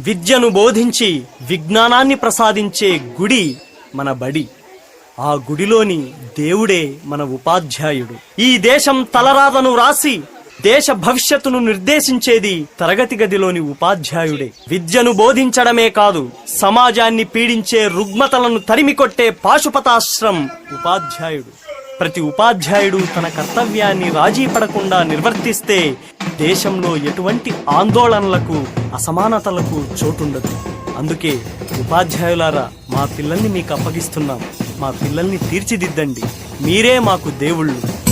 విద్యను బోధించి విజ్ఞానాన్ని ప్రసాదించే గుడి మన బడి. ఆ గుడిలోని దేవుడే మన ఉపాధ్యాయుడు. ఈ దేశం తలరాతను రాసి దేశ భవిష్యత్తును నిర్దేశించేది తరగతి గదిలోని ఉపాధ్యాయుడే. విద్యను బోధించడమే కాదు సమాజాన్ని పీడించే రుగ్మతలను తరిమికొట్టే పాశుపతాశ్రం ఉపాధ్యాయుడు. ప్రతి ఉపాధ్యాయుడు తన కర్తవ్యాన్ని రాజీ పడకుండా నిర్వర్తిస్తే దేశంలో ఎటువంటి ఆందోళనలకు అసమానతలకు చోటుండదు. అందుకే ఉపాధ్యాయులారా మా పిల్లల్ని మీకు అప్పగిస్తున్నాం. మా పిల్లల్ని తీర్చిదిద్దండి. మీరే మాకు దేవుళ్ళు.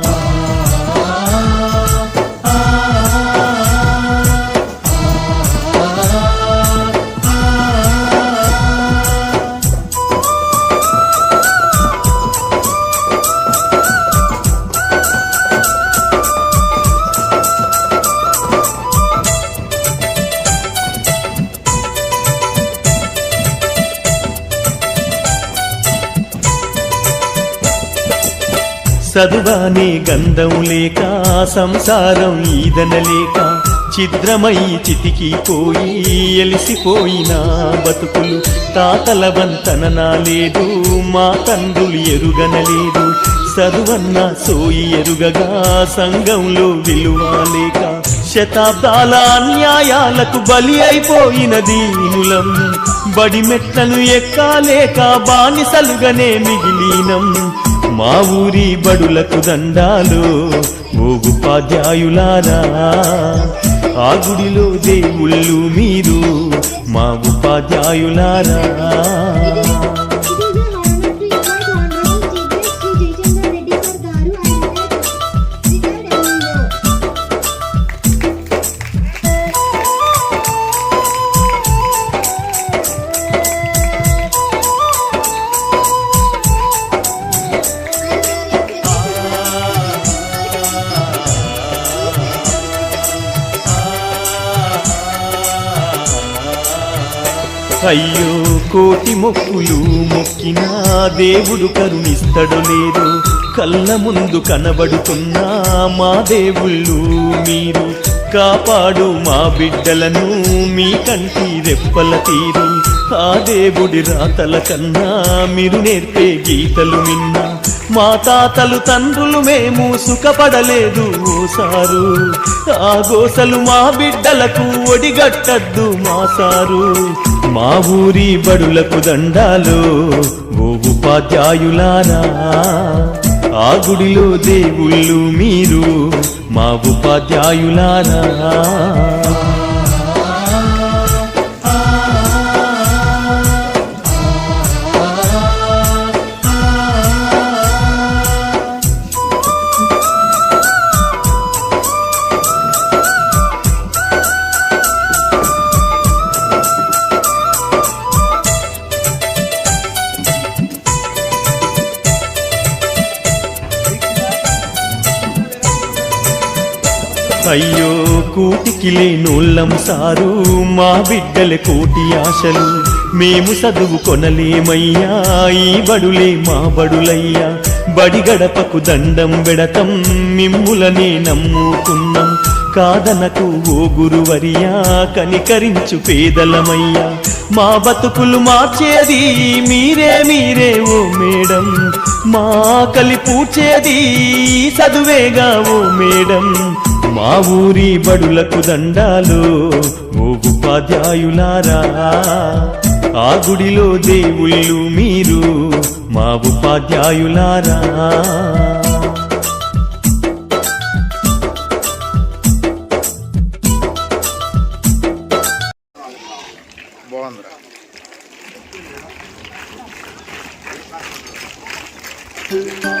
చదువానే గంధం లేక సంసారం ఈదనలేక చితికి చితికిపోయి ఎలిసిపోయిన బతుకులు. తాతల వంతన లేదు మా తండ్రులు ఎరుగనలేదు చదువన్న సోయి ఎరుగగా సంఘంలో విలువ లేక. శతాబ్దాల అన్యాయాలకు బలి అయిపోయిన దీనులం. బడి మెట్లను ఎక్కాలేక బానిసలుగానే మిగిలినం. మా ఊరి బడులకు దండాలు ఓ ఉపాధ్యాయులారా. ఆ గుడిలో దేవుళ్ళు మీరు మా ఉపాధ్యాయులారా. కోటి మొక్కులు మొక్కినా దేవుడు కరుణిస్తడు లేదు కళ్ళ ముందు కనబడుతున్నా మా దేవుళ్ళు మీరు. కాపాడు మా బిడ్డలను మీ కంటి రెప్పల తీరు. ఆ దేవుడి రాతల కన్నా మీరు నేర్పే గీతలు విన్నా. మా తాతలు తండ్రులు మేము సుఖపడలేదు ఓసారు. ఆ గోసలు మా బిడ్డలకు ఒడిగట్టద్దు మా సారు. మా ఊరి బడులకు దండాలు ఓ ఉపాధ్యాయులారా. ఆ గుడిలో దేవుళ్ళు మీరు మా ఉపాధ్యాయులారా. అయ్యో కూటికి లేనోళ్ళం సారు మా బిడ్డల కోటి ఆశలు. మేము చదువు కొనలేమయ్యా ఈ బడులే మా బడులయ్యా. బడి గడపకు దండం వెడతం మిమ్ములనే నమ్ముకున్నాం. కాదనకు ఓ గురువరియా కనికరించు పేదలమయ్యా. మా బతుకులు మార్చేది మీరే మీరే ఓ మేడం. మా కలి పూడ్చేది చదువేగా ఓ మేడం. మా ఊరి బడులకు దండాలు ఓ ఉపాధ్యాయులారా ఆ గుడిలో దేవుళ్ళు మీరు మా ఉపాధ్యాయులారా బాగుందిరా you.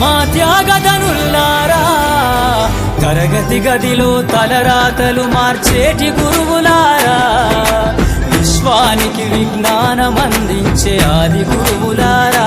మా త్యాగధనుల్లారా తరగతి గదిలో తలరాతలు మార్చేటి గురువులారా విశ్వానికి విజ్ఞానం అందించే ఆది గురువులారా.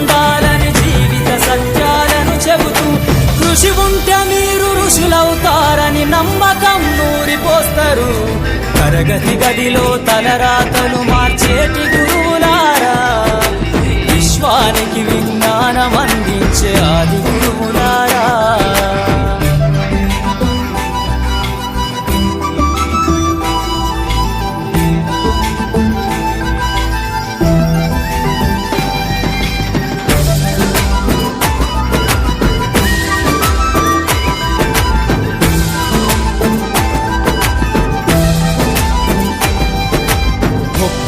కృషి ఉంటే మీరు ఋషులవుతారని నమ్మకం నూరిపోస్తారు. తరగతి గదిలో రాతను మార్చేటి గురువులారా. విశ్వానికి విజ్ఞానం అందించే ఆది గురువులారా.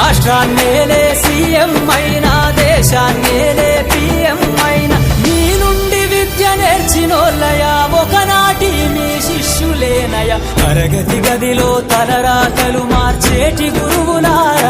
రాష్ట్రాన్నేలే సీఎం అయినా దేశాన్నేలే పిఎం అయినా. మీ నుండి విద్య నేర్చినోళ్ళయా ఒకనాటి మీ శిష్యులేనయ. తరగతి గదిలో తలరాతలు మార్చేటి గురువులారా.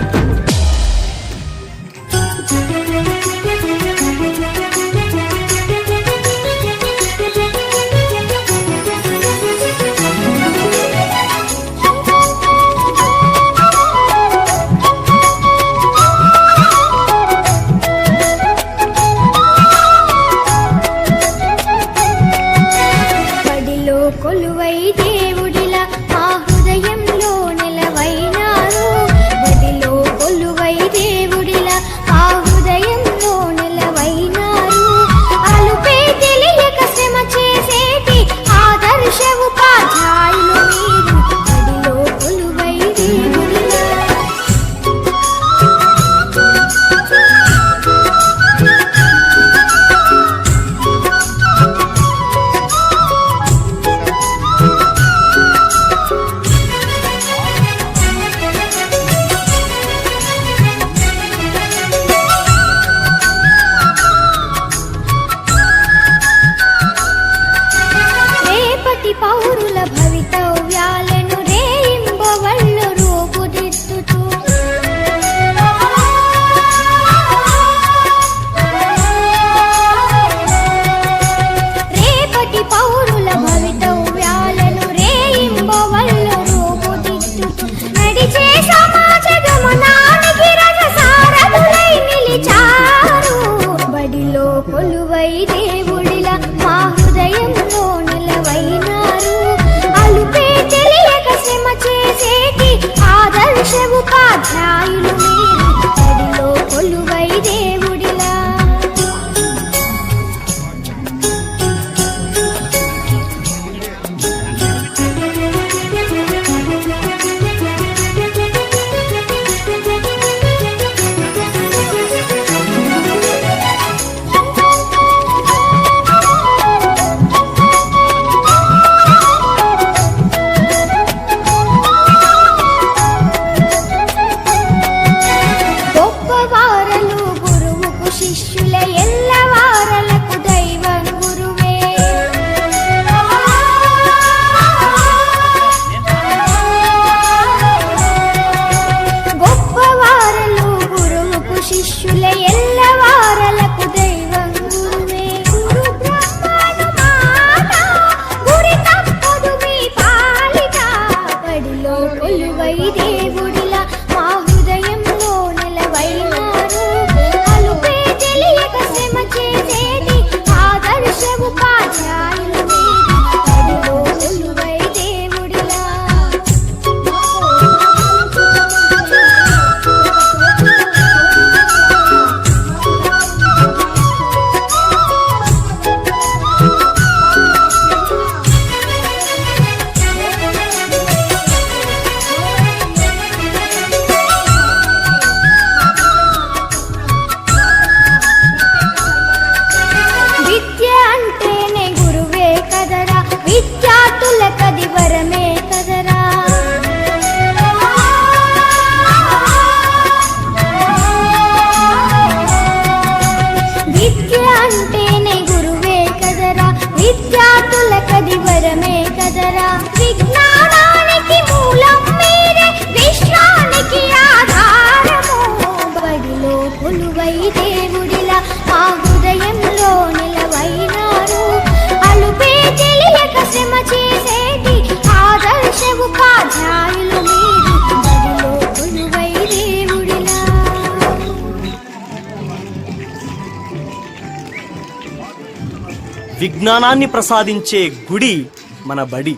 విజ్ఞానాన్ని ప్రసాదించే గుడి మన బడి.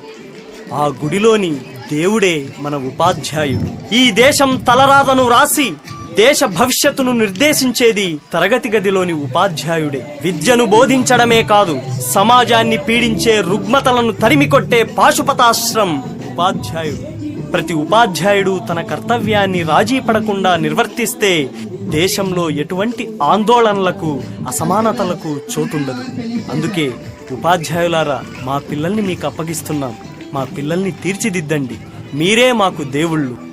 ఆ గుడిలోని దేవుడే మన ఉపాధ్యాయుడు. ఈ దేశం తలరాతను రాసి దేశ భవిష్యత్తును నిర్దేశించేది తరగతి గదిలోని ఉపాధ్యాయుడే. విద్యను బోధించడమే కాదు సమాజాన్ని పీడించే రుగ్మతలను తరిమికొట్టే పాశుపతాశ్రం ఉపాధ్యాయుడు. ప్రతి ఉపాధ్యాయుడు తన కర్తవ్యాన్ని రాజీ పడకుండా నిర్వర్తిస్తే దేశంలో ఎటువంటి ఆందోళనలకు అసమానతలకు చోటుండదు. అందుకే ఉపాధ్యాయులారా మా పిల్లల్ని మీకు అప్పగిస్తున్నాం. మా పిల్లల్ని తీర్చిదిద్దండి. మీరే మాకు దేవుళ్ళు.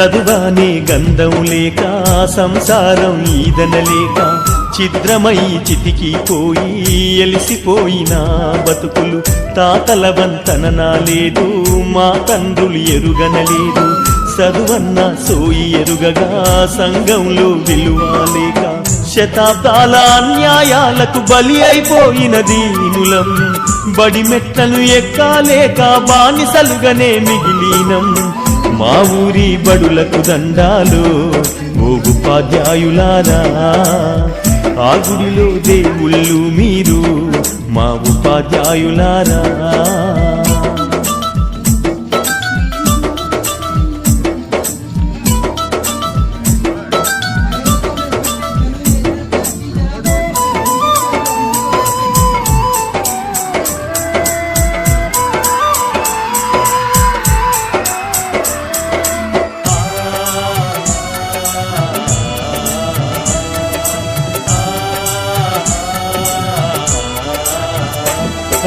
చదువానే గంధం లేక సంసారం ఈదనలేక చిద్రమై చితికిపోయి ఎలిసిపోయిన బతుకులు తాతల వంతననా లేదు మా తండ్రులు ఎరుగనలేదు చదువన్న సోయి ఎరుగగా సంఘంలో విలువాలేక శతాబ్దాల అన్యాయాలకు బలి అయిపోయిన దీనులం. బడి మెట్లను ఎక్కాలేక బానిసలుగానే మిగిలినం. మా ఊరి బడులకు దండాలు ఓ ఉపాధ్యాయులారా. ఆ గుడిలో దేవుళ్ళు మీరు మా ఉపాధ్యాయులారా.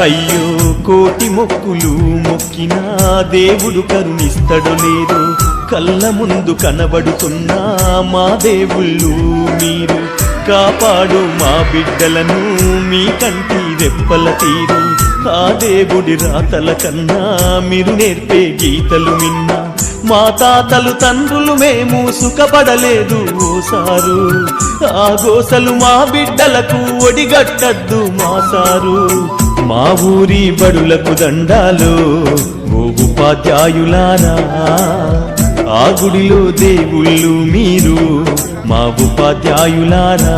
అయ్యో కోటి మొక్కులు మొక్కినా దేవుడు కరుణిస్తడు లేదు కళ్ళ ముందు కనబడుతున్నా మా దేవుళ్ళు మీరు. కాపాడు మా బిడ్డలను మీ కంటి రెప్పల తీరు. ఆ దేవుడి రాతల కన్నా మీరు నేర్పే గీతలు విన్నా. మా తాతలు తండ్రులు మేము సుఖపడలేదు ఓసారు. ఆ గోసలు మా బిడ్డలకు ఒడిగట్టద్దు మా సారు. మా ఊరి బడులకు దండాలు ఓ ఉపాధ్యాయులారా. ఆ గుడిలో దేవుళ్ళు మీరు మా ఉపాధ్యాయులారా.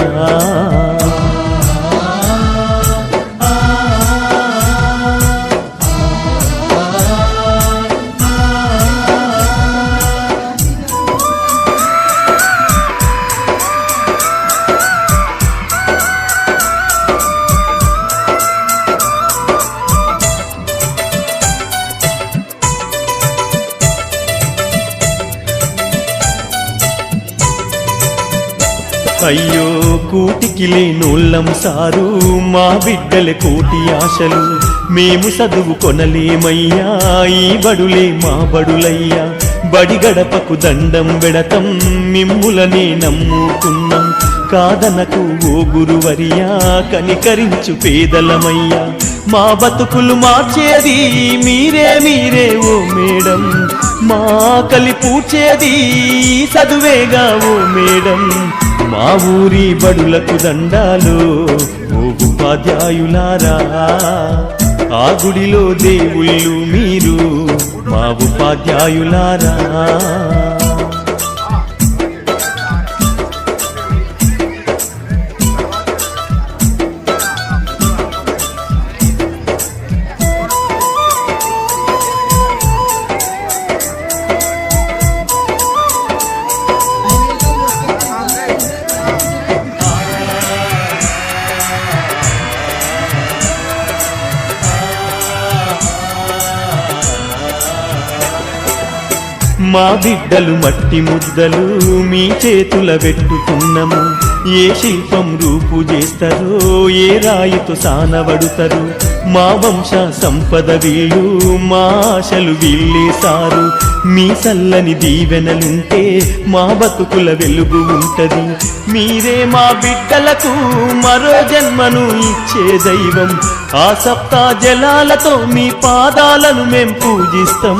అయ్యో కూటికి లేనోళ్ళం సారు మా బిడ్డల కోటి ఆశలు. మేము చదువు కొనలేమయ్యా ఈ బడులే మా బడులయ్యా. బడి గడపకు దండం పెడతం మిమ్ములనే నమ్ముకున్నాం. కాదనకు ఓ గురువరియా కనికరించు పేదలమయ్యా. మా బతుకులు మార్చేది మీరే మీరే ఓ మేడం. మా కలి పూడ్చేది చదువేగా ఓ మేడం. మా ఊరి బడులకు దండాలు ఓ ఉపాధ్యాయులారా. ఆ గుడిలో దేవుళ్ళు మీరు మా ఉపాధ్యాయులారా. బిడ్డలు మట్టి ముద్దలు మీ చేతుల పెట్టుకున్నము ఏ శిల్పం రూపు చేస్తారో ఏ రాయితో సానబడుతారు మా వంశ సంపద వీళ్ళు మా ఆశలు వీళ్ళేసారు మీ చల్లని దీవెనలుంటే మా బతుకుల వెలుగు ఉంటది. మీరే మా బిడ్డలకు మరో జన్మను ఇచ్చే దైవం. ఆ సప్తా జలాలతో మీ పాదాలను మేం పూజిస్తాం.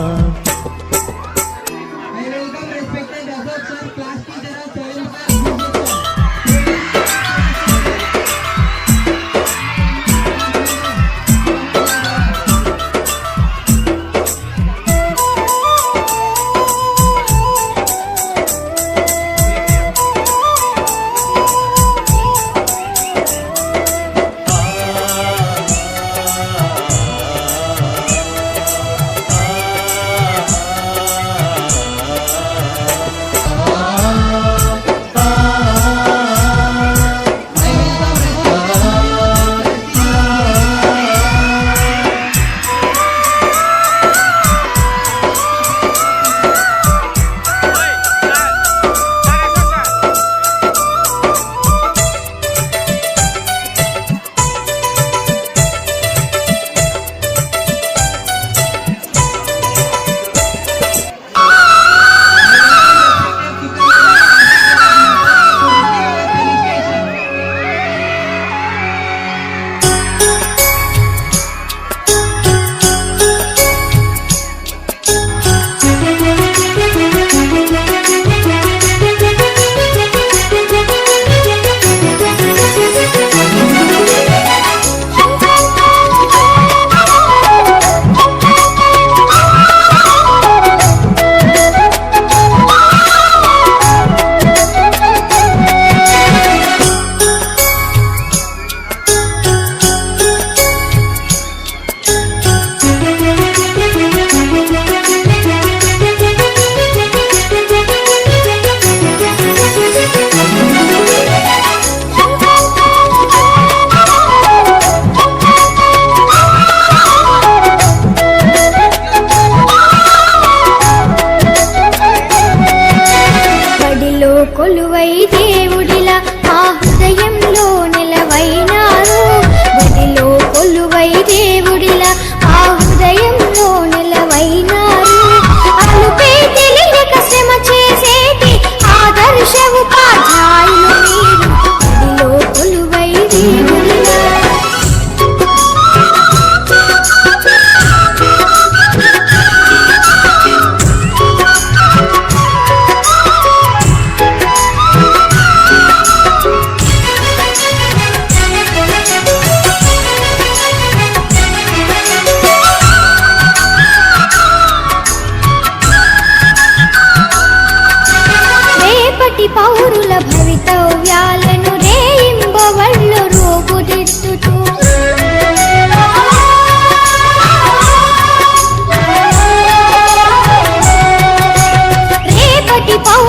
దేవుడి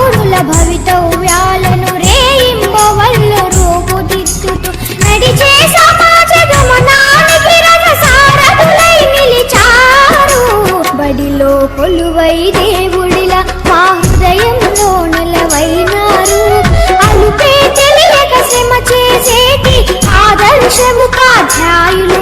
రేపటి పౌరుల భవితవ్యాలను రేయింబవళ్ళు రూపుదిద్దుతూ నడిచే సమాజ గమనానికి రథసారథులై నిలిచారు. బడిలో కొలువై దేవుడిల మా హృదయంలో నిలవైనారు. అలుపే తెలియక శ్రమ చేసేటి ఆదర్శముఖాధ్యాయులు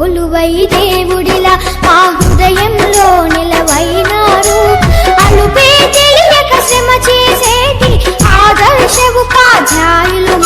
కొలువై దేవుడిలా మా హృదయంలో నిలవైనారు. అనుపే తెలియక శ్రమ చేసేది ఆదర్శవు కాజాయులు